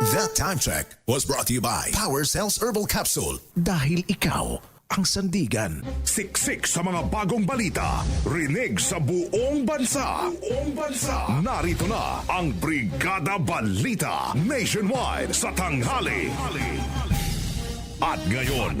That time check was brought to you by Power Cells Herbal Capsule. Dahil ikaw ang sandigan. Siksik sa mga bagong balita. Rinig sa buong bansa. Buong bansa. Narito na ang Brigada Balita Nationwide sa tanghali. At ngayon,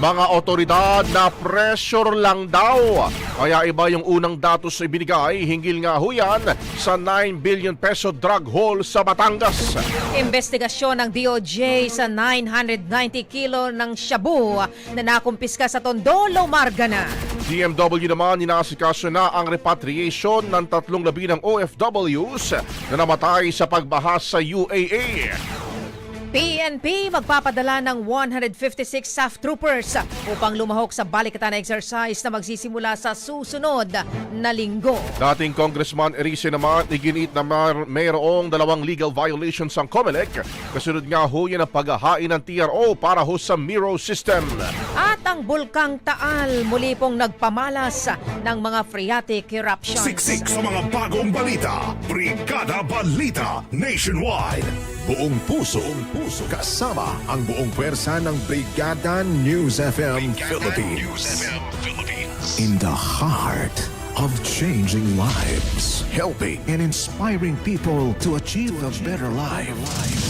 Mga otoridad na pressure lang daw. Kaya iba yung unang datos ibinigay hinggil nga huyan sa 9 billion peso drug haul sa Batangas. Investigasyon ng DOJ sa 990 kilo ng shabu na nakumpiska sa Tondo, Margana. DMW naman inasikaso na ang repatriation ng tatlong labi ng OFWs na namatay sa pagbahas sa UAE. PNP magpapadala ng 156 SAF troopers upang lumahok sa balikatan exercise na magsisimula sa susunod na linggo. Dating Congressman Erice naman iginit na mayroong dalawang legal violations ang COMELEC kasunod nga ho yan ang paghahain ng TRO para ho sa Miro system. At ang Bulkang Taal muli pong nagpamalas ng mga phreatic eruptions. Siksik sa mga bagong balita. Brigada Balita Nationwide. Buong puso, buong puso, kasama ang buong pwersa ng Brigada News FM Philippines. In the heart of changing lives, helping and inspiring people to achieve a better life.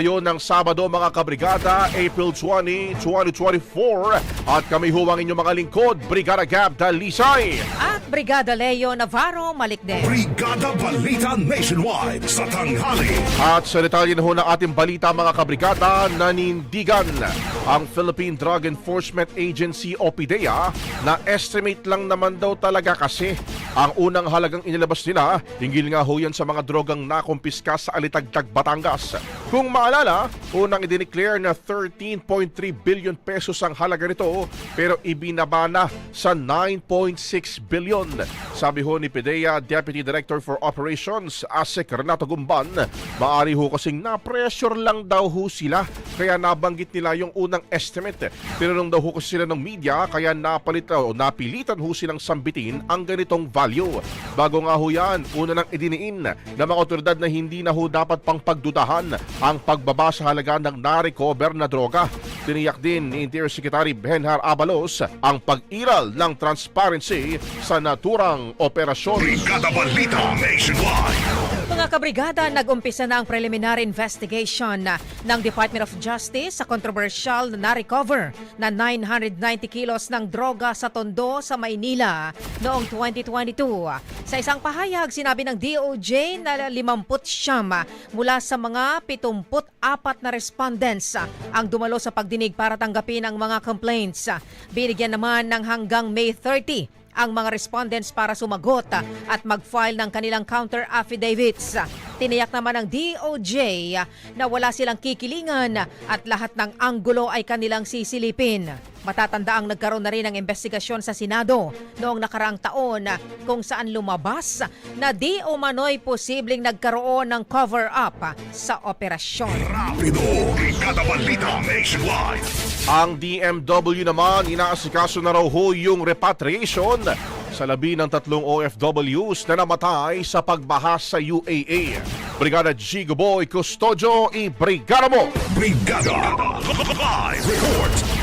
ng Sabado mga kabrigada, April 20, 2024 at kami ho ang inyong mga lingkod, Brigada Gab Dalisay. Brigada Leo Navarro Malikden. Brigada Balita Nationwide sa tanghali. At sa detalye na ho ng ating balita mga kabrigada, nanindigan ang Philippine Drug Enforcement Agency o PDEA na estimate lang naman daw talaga kasi ang unang halagang inilabas nila hinggil nga ho yan sa mga drogang nakumpiska sa Alitagtag, Batangas. Kung maalala, unang idineclare na 13.3 billion pesos ang halaga nito pero ibinaba na sa 9.6 billion. Sabi ho ni PDEA Deputy Director for Operations, Asek Renato Gumban, maari ho kasing na-pressure lang daw ho sila kaya nabanggit nila yung unang estimate. Tinanong daw ho kasi sila ng media kaya napalit o napilitan ho silang sambitin ang ganitong value. Bago nga ho yan, una nang idiniin ng mga otoridad na hindi na ho dapat pang pagdudahan ang pagbaba sa halaga ng na-recover na droga. Tiniyak din ni Interior Secretary Benhar Abalos ang pag-iral ng transparency sa naturang operasyon. Brigada Balita Nationwide. Mga kabrigada, nag-umpisa na ang preliminary investigation ng Department of Justice sa controversial na na-recover na 990 kilos ng droga sa Tondo sa Maynila noong 2022. Sa isang pahayag, sinabi ng DOJ na 50 siyam mula sa mga 74 na respondents ang dumalo sa pagdinig para tanggapin ang mga complaints. Binigyan naman ng hanggang May 30 ang mga respondents para sumagot at mag-file ng kanilang counter affidavits. Tiniyak naman ng DOJ na wala silang kikilingan at lahat ng anggulo ay kanilang sisilipin. Matatanda ang nagkaroon na rin ng investigasyon sa Senado noong nakaraang taon kung saan lumabas na di umano'y posibleng nagkaroon ng cover-up sa operasyon. Rapido. Brigada Balita Nationwide. Ang DMW naman inaasikaso na raw ho yung repatriation sa labi ng tatlong OFWs na namatay sa pagbaha sa UAE. Brigada G. Goboy Custodio, i-brigada mo! Brigada. Live report.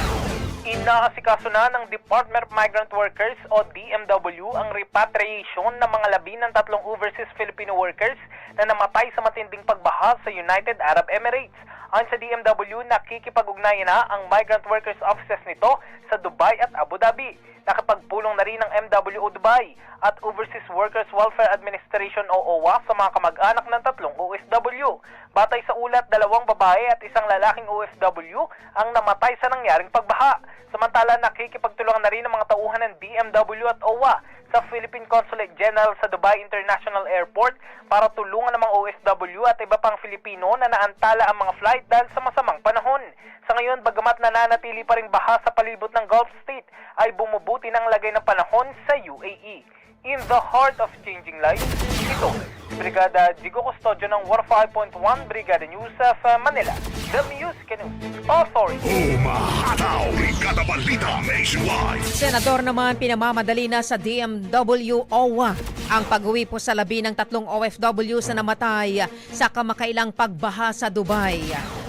Inaasikaso na ng Department of Migrant Workers o DMW ang repatriation ng mga labi ng tatlong overseas Filipino workers na namatay sa matinding pagbaha sa United Arab Emirates. Ayon sa DMW, nakikipag-ugnayan na ang migrant workers offices nito sa Dubai at Abu Dhabi. Nakapagpulong na rin ng MWO Dubai at Overseas Workers Welfare Administration o OWA sa mga kamag-anak ng tatlong OFW. Batay sa ulat, dalawang babae at isang lalaking OFW ang namatay sa nangyaring pagbaha. Samantala, nakikipagtulungan na rin ng mga tauhan ng DMW at OWA sa Philippine Consulate General sa Dubai International Airport para tulungan ng mga OFW at iba pang Filipino na naantala ang mga flight dahil sa masamang panahon. Sa ngayon, bagamat nananatili pa rin baha sa palibot ng Gulf State, ay bumubuti ng lagay ng panahon sa UAE. In the heart of changing lives, ito, Brigada Digo Custodio ng 105.1 Brigada News of uh, Manila, the Music News Authority. Umahataw. Brigada Balita Nationwide. Senador naman pinamamadali na sa DMW OWA ang pag-uwi po sa labi ng tatlong OFWs na namatay sa kamakailang pagbaha sa Dubai.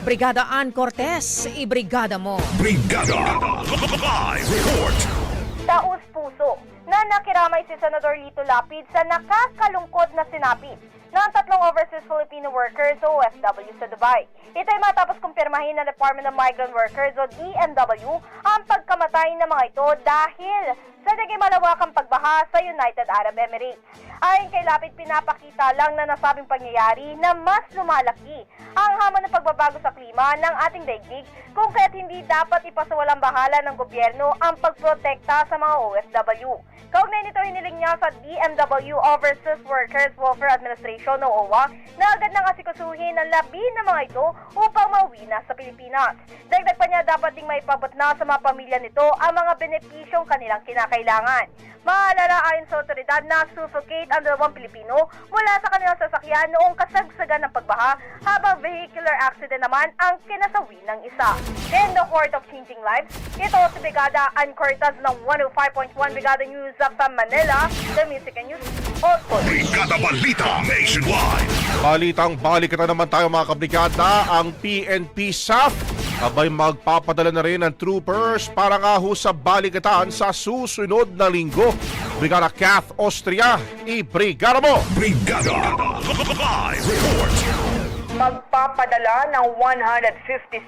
Brigada Ann Cortez, ibrigada mo. Brigada. Live report. Taos puso na nakiramay si Senador Lito Lapid sa nakakalungkot na sinapit ng tatlong overseas Filipino workers o OFW sa Dubai. Ito ay matapos kumpirmahin ng Department of Migrant Workers o DMW ang pagkamatay ng mga ito dahil sa naging malawakang pagbaha sa United Arab Emirates. Ayon kay Lapid, pinapakita lang na nasabing pangyayari na mas lumalaki ang hamon ng pagbabago sa klima ng ating daigdig kung kaya't hindi dapat ipasawalang bahala ng gobyerno ang pagprotekta sa mga OFW. Kaugnay nito hiniling niya sa DMW Overseas Workers Welfare Administration o OWA na agad nang asikasuhin ang labi ng mga ito upang mauwi na sa Pilipinas. Dagdag pa niya dapat ding maipabot na sa mga pamilya nito ang mga benepisyong kanilang kinakailangan. Maalala ayon sa otoridad na suffocate ang dalawang Pilipino mula sa kanilang sasakyan noong kasagsagan ng pagbaha habang vehicular accident naman ang kinasawi ng isa. In the Court of Changing Lives, ito si Brigada Ann Cortez ng 105.1 Brigada News of Manila, The Music and News Authority. Brigada Balita Nationwide. Balitang balikatan naman tayo mga kabrigada, ang PNP SAF abay magpapadala na rin ng troopers para nga ho sa balikatan sa susunod na linggo. Brigada Kath Austria, i-brigada mo! Brigada. Live report. Magpapadala ng 156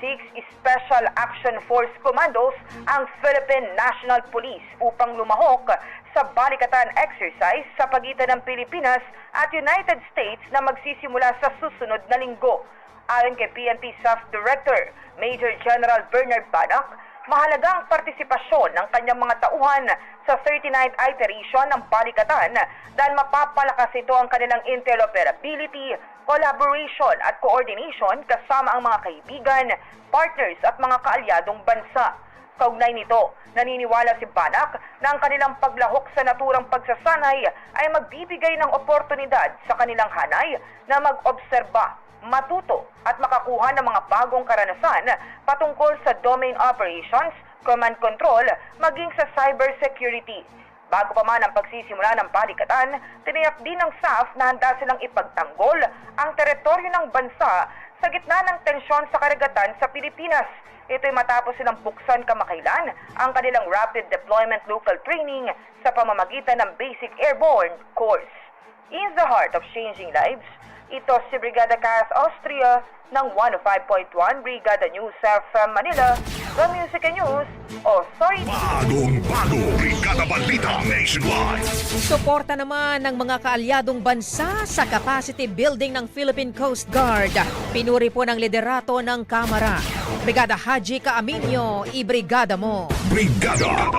Special Action Force Commandos ang Philippine National Police upang lumahok sa balikatan exercise sa pagitan ng Pilipinas at United States na magsisimula sa susunod na linggo. Ayon kay PNP SAF Director Major General Bernard Banak, mahalaga ang partisipasyon ng kanyang mga tauhan sa 39th iteration ng balikatan dahil mapapalakas ito ang kanilang interoperability, collaboration at coordination kasama ang mga kaibigan, partners at mga kaalyadong bansa. Kaugnay nito, naniniwala si Banak na ang kanilang paglahok sa naturang pagsasanay ay magbibigay ng oportunidad sa kanilang hanay na mag-obserba, matuto at makakuha ng mga bagong karanasan patungkol sa domain operations, command control, maging sa cybersecurity. Bago pa man ang pagsisimula ng balikatan, tiniyak din ng SAF na handa silang ipagtanggol ang teritoryo ng bansa sa gitna ng tensyon sa karagatan sa Pilipinas. Ito'y matapos silang buksan kamakailan ang kanilang Rapid Deployment Local Training sa pamamagitan ng Basic Airborne Course. In the heart of changing lives, ito si Brigada Cass Austria ng 105.1 Brigada News FM Manila, The Music and News Authority. Bagong bago, Brigada Balita Nationwide. Suporta naman ng mga kaalyadong bansa sa capacity building ng Philippine Coast Guard. Pinuri po ng liderato ng Kamara. Brigada Haji Kaaminyo, ibrigada mo. Brigada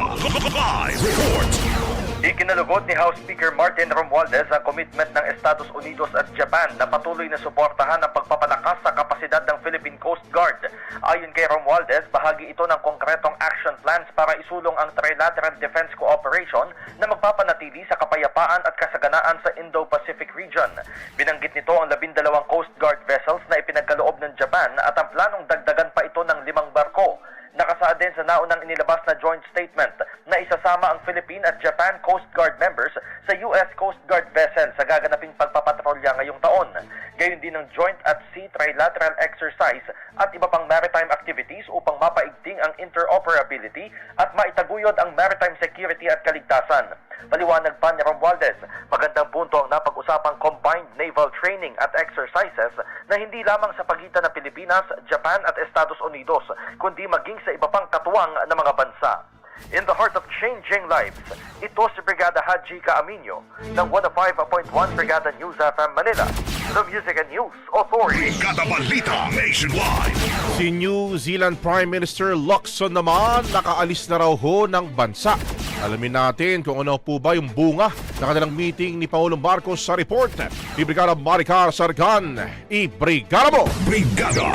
Live Report. Ikinalugod ni House Speaker Martin Romualdez ang commitment ng Estados Unidos at Japan na patuloy na suportahan ang pagpapalakas sa kapasidad ng Philippine Coast Guard. Ayon kay Romualdez, bahagi ito ng konkretong action plans para isulong ang Trilateral Defense Cooperation na magpapanatili sa kapayapaan at kasaganaan sa Indo-Pacific region. Binanggit nito ang labindalawang Coast Guard vessels na ipinagkaloob ng Japan at ang planong dagdagan pa ito ng limang barko. Nakasaad din sa naunang inilabas na joint statement na isasama ang Philippine at Japan Coast Guard members sa US Coast Guard vessel sa gaganaping pagpapatrolya ngayong taon. Gayon din ang Joint at Sea Trilateral Exercise at iba pang maritime activities upang mapaigting ang interoperability at maitaguyod ang maritime security at kaligtasan. Paliwanag pa ni Romualdez, magandang punto ang napag-usapang combined naval training at exercises na hindi lamang sa pagitan ng Pilipinas, Japan at Estados Unidos, kundi maging sa iba pang katuwang na mga bansa. In the heart of changing lives, ito si Brigada Haji Kaaminyo ng 105.1 Brigada News FM Manila, the Music and News Authority. Brigada Balita Nationwide. Si New Zealand Prime Minister Locson naman nakaalis na raw ho ng bansa. Alamin natin kung ano po ba yung bunga ng kanilang meeting ni Pangulong Marcos sa report. Ni Brigada Maricar Sargan, i-brigada mo! Brigada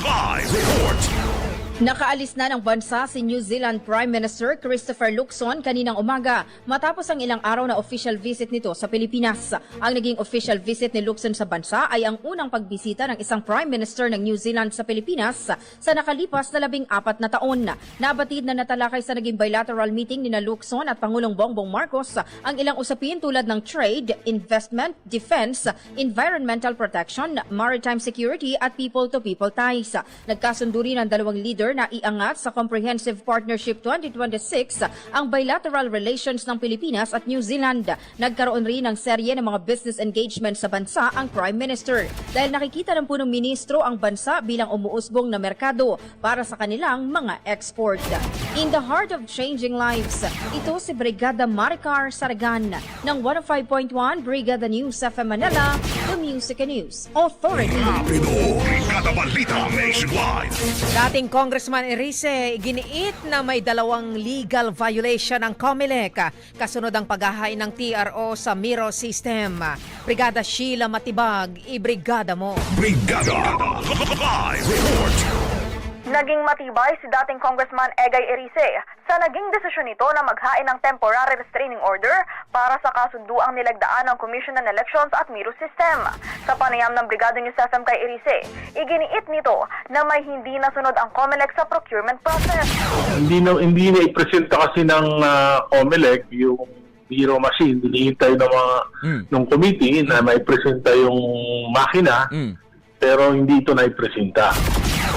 Live Report. Nakaalis na ng bansa si New Zealand Prime Minister Christopher Luxon kaninang umaga matapos ang ilang araw na official visit nito sa Pilipinas. Ang naging official visit ni Luxon sa bansa ay ang unang pagbisita ng isang Prime Minister ng New Zealand sa Pilipinas sa nakalipas na labing apat na taon. Nabatid na natalakay sa naging bilateral meeting ni Luxon at Pangulong Bongbong Marcos ang ilang usapin tulad ng trade, investment, defense, environmental protection, maritime security at people-to-people ties. Nagkasundo rin ang dalawang leader na iangat sa Comprehensive Partnership 2026 ang bilateral relations ng Pilipinas at New Zealand. Nagkaroon rin ng serye ng mga business engagement sa bansa ang Prime Minister dahil nakikita ng punong ministro ang bansa bilang umuusbong na merkado para sa kanilang mga export. In the heart of changing lives, ito si Brigada Maricar Saragan ng 105.1 Brigada News FM Manila, The Music and News Authority. Rapido. Brigada Balita Nationwide. Dating Congressman Erice, giniit na may dalawang legal violation ng COMELEC kasunod ang paghahain ng TRO sa Miro system. Brigada Sheila Matibag, ibrigada mo. Brigada Live Report. Naging matibay si dating Congressman Egay Erice sa naging desisyon nito na maghain ng temporary restraining order para sa kasunduang nilagdaan ng Commission on Elections at Miro System. Sa panayam ng Brigada News FM kay Erice, iginiit nito na may hindi nasunod ang COMELEC sa procurement process. hindi na hindi na ipresenta kasi ng uh, COMELEC yung Biro machine, hinihintay ng mga ng committee na may presenta yung makina pero hindi ito na ipresenta.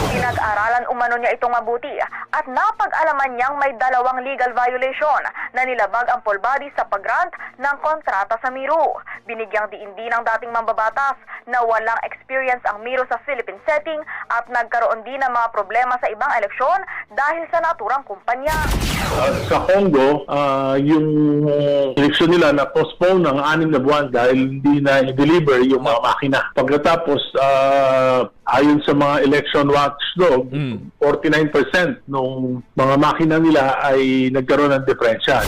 Pinag-aralan umano niya itong mabuti at napag-alaman niyang may dalawang legal violation na nilabag ang body sa pag-grant ng kontrata sa Miro. Binigyang diin din ng dating mambabatas na walang experience ang Miro sa Philippine setting at nagkaroon din ng mga problema sa ibang eleksyon dahil sa naturang kumpanya. Uh, sa Congo, uh, yung eleksyon nila na postpone ng anim na buwan dahil hindi na i-deliver yung mga makina. Pagkatapos, uh, ayon sa mga election watchdog, 49% ng mga makina nila ay nagkaroon ng diferensya.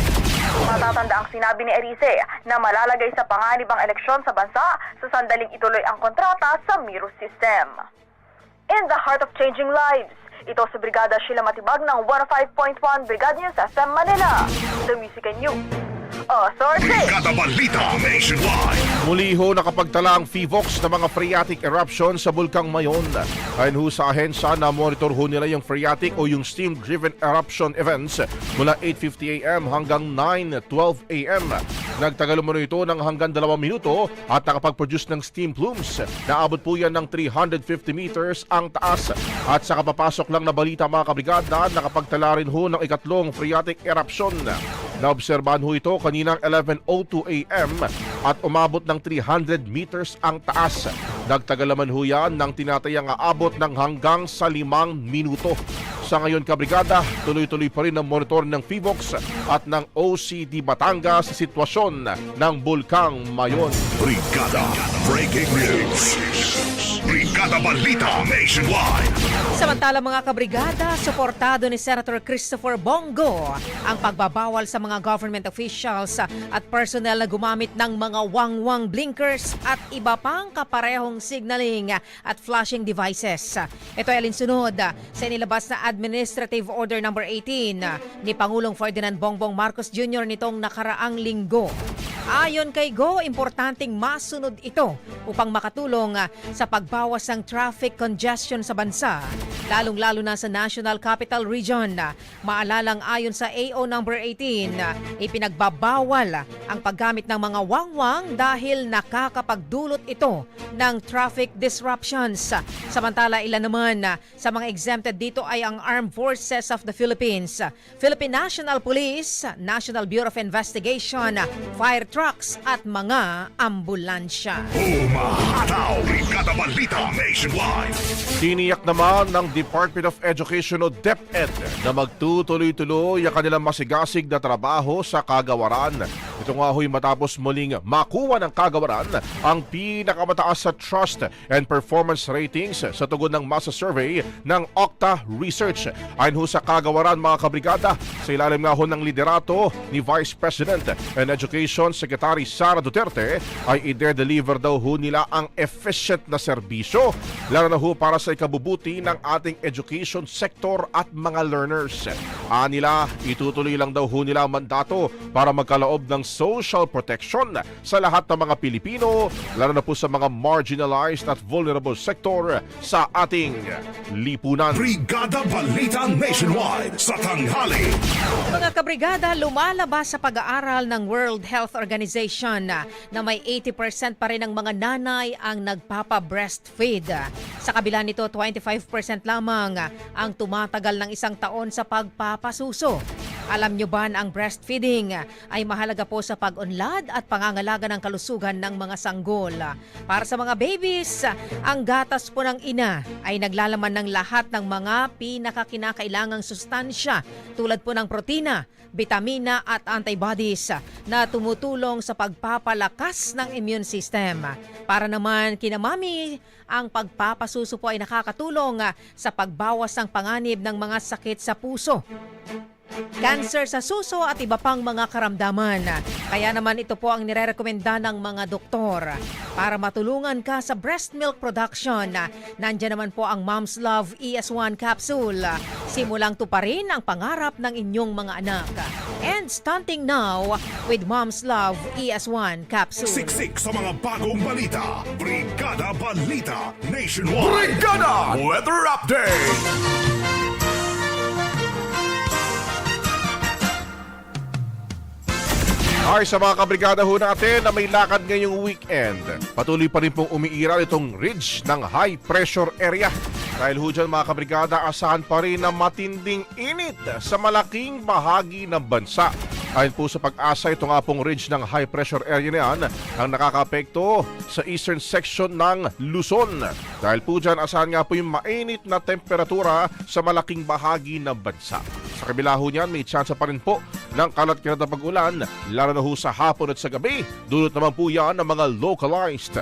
Matatanda ang sinabi ni Erice na malalagay sa panganib ang eleksyon sa bansa sa sandaling ituloy ang kontrata sa Miro system. In the heart of changing lives, ito si Brigada Sheila Matibag ng 105.1 Brigada News FM Manila. The Music and News Authority. Brigada Balita Nationwide. Muli ho nakapagtala ang FIVOX ng mga phreatic eruption sa Bulkang Mayon. Ayon ho sa ahensya na monitor ho nila yung phreatic o yung steam-driven eruption events mula 8.50 a.m. hanggang 9.12 a.m. Nagtagal umano ito ng hanggang dalawang minuto at nakapag-produce ng steam plumes. Naabot po yan ng 350 meters ang taas. At sa kapapasok lang na balita mga kabrigada, nakapagtala rin ho ng ikatlong phreatic eruption. Naobserbahan ho ito kaninang 11.02 a.m. at umabot ng 300 meters ang taas. Nagtagal naman ho yan ng tinatayang aabot ng hanggang sa limang minuto. Sa ngayon kabrigada, tuloy-tuloy pa rin ang monitor ng PHIVOX at ng OCD Batangas sa sitwasyon ng Bulkang Mayon. Brigada Breaking News. Brigada Balita Nationwide. Samantala mga kabrigada, suportado ni Senator Christopher Bongo ang pagbabawal sa mga government officials at personnel na gumamit ng mga wangwang blinkers at iba pang kaparehong signaling at flashing devices. Ito ay alinsunod sa inilabas na Administrative Order No. 18 ni Pangulong Ferdinand Bongbong Marcos Jr. nitong nakaraang linggo. Ayon kay Go, importanteng masunod ito upang makatulong sa pagbawas ng traffic congestion sa bansa, lalong-lalo na sa National Capital Region. Maalalang ayon sa AO number 18, ah, ipinagbabawal ang paggamit ng mga wangwang dahil nakakapagdulot ito ng traffic disruptions. Samantala ilan naman sa mga exempted dito ay ang Armed Forces of the Philippines, Philippine National Police, National Bureau of Investigation, fire trucks at mga ambulansya. Umahataw. Nationwide. Tiniyak naman ng Department of Education o DepEd na magtutuloy-tuloy ang kanilang masigasig na trabaho sa kagawaran. Ito nga ho'y matapos muling makuha ng kagawaran ang pinakamataas sa trust and performance ratings sa tugon ng masa survey ng Okta Research. Ayon ho sa kagawaran mga kabrigada, sa ilalim nga ho ng liderato ni Vice President and Education Secretary Sara Duterte ay i-deliver daw ho nila ang efficient na serbisyo lalo na ho para sa ikabubuti ng ating education sector at mga learners. Anila, itutuloy lang daw ho nila ang mandato para magkaloob ng social protection sa lahat ng mga Pilipino, lalo na po sa mga marginalized at vulnerable sector sa ating lipunan. Brigada Balita Nationwide sa tanghali. Mga kabrigada, lumalabas sa pag-aaral ng World Health Organization na na may 80% pa rin ng mga nanay ang nagpapa-breastfeed. Sa kabila nito, 25% lamang ang tumatagal ng isang taon sa pagpapasuso. Alam nyo ba ang breastfeeding ay mahalaga po sa pag-unlad at pangangalaga ng kalusugan ng mga sanggol. Para sa mga babies, ang gatas po ng ina ay naglalaman ng lahat ng mga pinakakinakailangang sustansya tulad po ng protina, bitamina at antibodies na tumutulong sa pagpapalakas ng immune system. Para naman kinamami, ang pagpapasuso po ay nakakatulong sa pagbawas ng panganib ng mga sakit sa puso. Cancer sa suso at iba pang mga karamdaman. Kaya naman ito po ang nirerekomenda ng mga doktor. Para matulungan ka sa breast milk production, nandyan naman po ang Mom's Love ES1 capsule. Simulang tuparin ang pangarap ng inyong mga anak. And stunting now with Mom's Love ES1 capsule. Siksik sa mga bagong balita. Brigada Balita Nationwide. Brigada Weather Update. Ay sa mga kabrigada ho natin na may lakad ngayong weekend. Patuloy pa rin pong umiiral itong ridge ng high pressure area. Dahil ho mga kabrigada, asahan pa rin na matinding init sa malaking bahagi ng bansa. Ayon po sa pag-asa, ito nga pong ridge ng high pressure area na yan ang nakakapekto sa eastern section ng Luzon. Dahil po dyan, asahan nga po yung mainit na temperatura sa malaking bahagi ng bansa. Sa kabila ho niyan, may tsansa pa rin po ng kalat na pag-ulan, lalo na ho sa hapon at sa gabi. Dulot naman po yan ng mga localized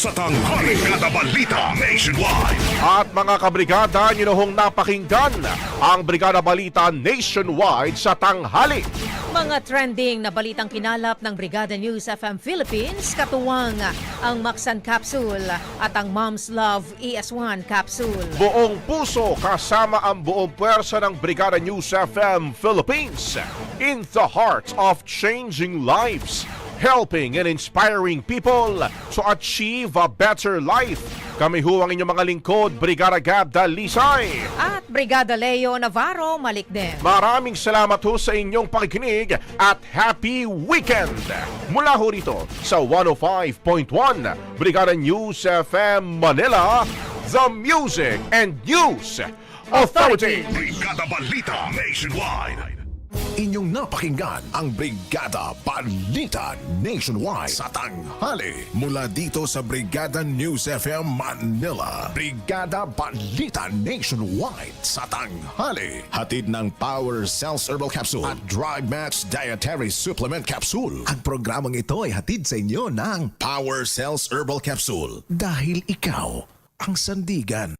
Sa tanghali. Brigada Balita Nationwide. At mga kabrigada, nyo na hong napakinggan ang Brigada Balita Nationwide sa tanghali. Mga trending na balitang kinalap ng Brigada News FM Philippines, katuwang ang Maxan Capsule at ang Mom's Love ES1 Capsule. Buong puso kasama ang buong puwersa ng Brigada News FM Philippines in the heart of changing lives. Helping and inspiring people to achieve a better life. Kami ho ang inyong mga lingkod, Brigada Gab Dalisay. At Brigada Leo Navarro Malikden. Maraming salamat ho sa inyong pakikinig at happy weekend! Mula ho rito sa 105.1 Brigada News FM Manila, The Music and News Authority. Brigada Balita Nationwide. Inyong napakinggan ang Brigada Balita Nationwide sa tanghali mula dito sa Brigada News FM Manila. Brigada Balita Nationwide sa tanghali. Hatid ng Power Cells Herbal Capsule at Dry Match Dietary Supplement Capsule. Ang programang ito ay hatid sa inyo ng Power Cells Herbal Capsule. Dahil ikaw ang sandigan.